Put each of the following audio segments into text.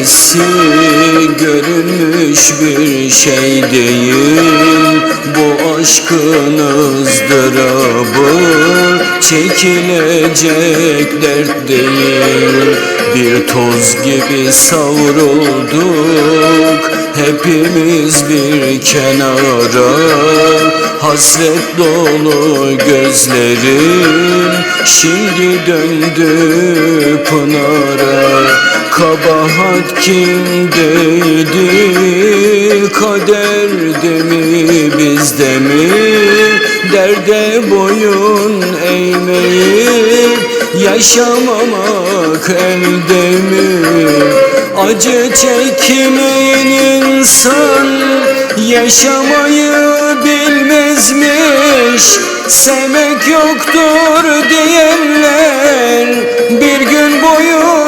Böylesi görülmüş bir şey değil. Bu aşkın ızdırabı çekilecek dert değil. Bir toz gibi savrulduk hepimiz bir kenara. Hasret dolu gözlerim şimdi döndü pınara Kabahat kimdeydi kaderde mi bizde mi? Derde boyun eğmeyip yaşamamak elde mi? Acı çekmeyen insan yaşamayı bilmezmiş. Sevmek yoktur diyenler bir gün boyun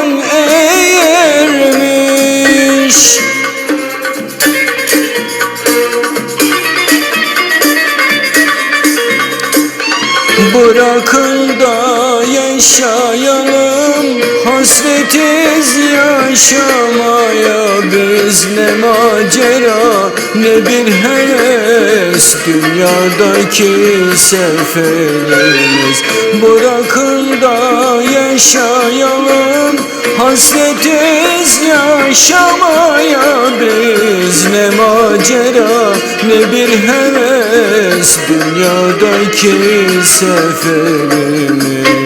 Bırakın da yaşayalım Hasretiz yaşamaya. Biz ne macera ne bir heves. Dünyadaki seferimiz. Bırakın da yaşayalım Hasretiz yaşamaya. Biz ne macera ne bir heves Dünyadaki seferimiz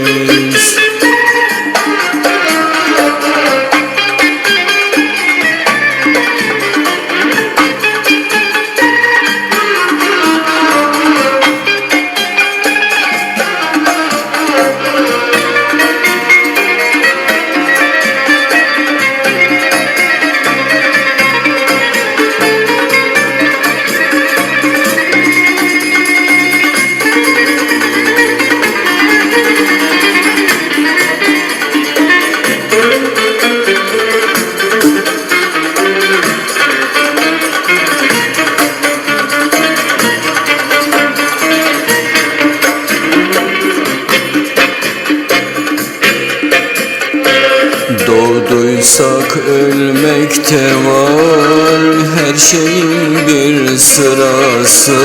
Doğduysak ölmekte var. Her şeyin bir sırası.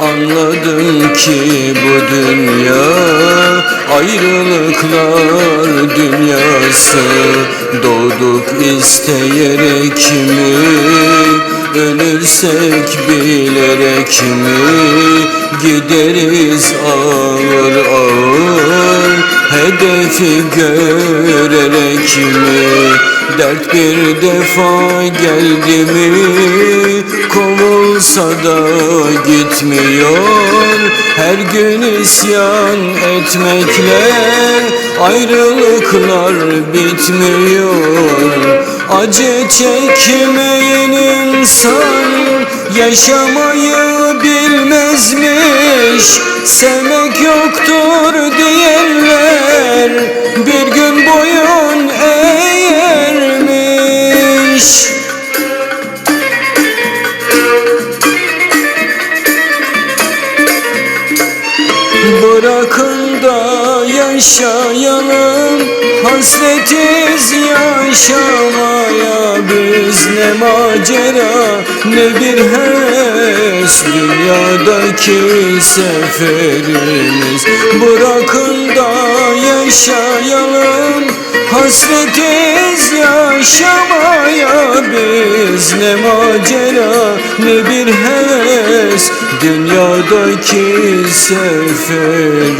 Anladım ki bu dünya Ayrılıklar dünyası. Doğduk isteyerek mi Ölürsek bilerek mi Gideriz ağır ağır? Hedefi görerek mi? Dert bir defa geldi mi? Kovulsa da gitmiyor. Her gün isyan etmekle Ayrılıklar bitmiyor Acı çekmeyen insan Yaşamayı bilmezmiş. Sevmek yoktur diyenler Bir gün boyun eğermiş. Bırakın da yaşayalım Hasretiz yaşamaya Biz ne macera ne bir heves Dünyadaki seferimiz Bırakın da yaşayalım. Hasretiz yaşamaya biz. Ne macera ne bir heves Dünyadaki seferimiz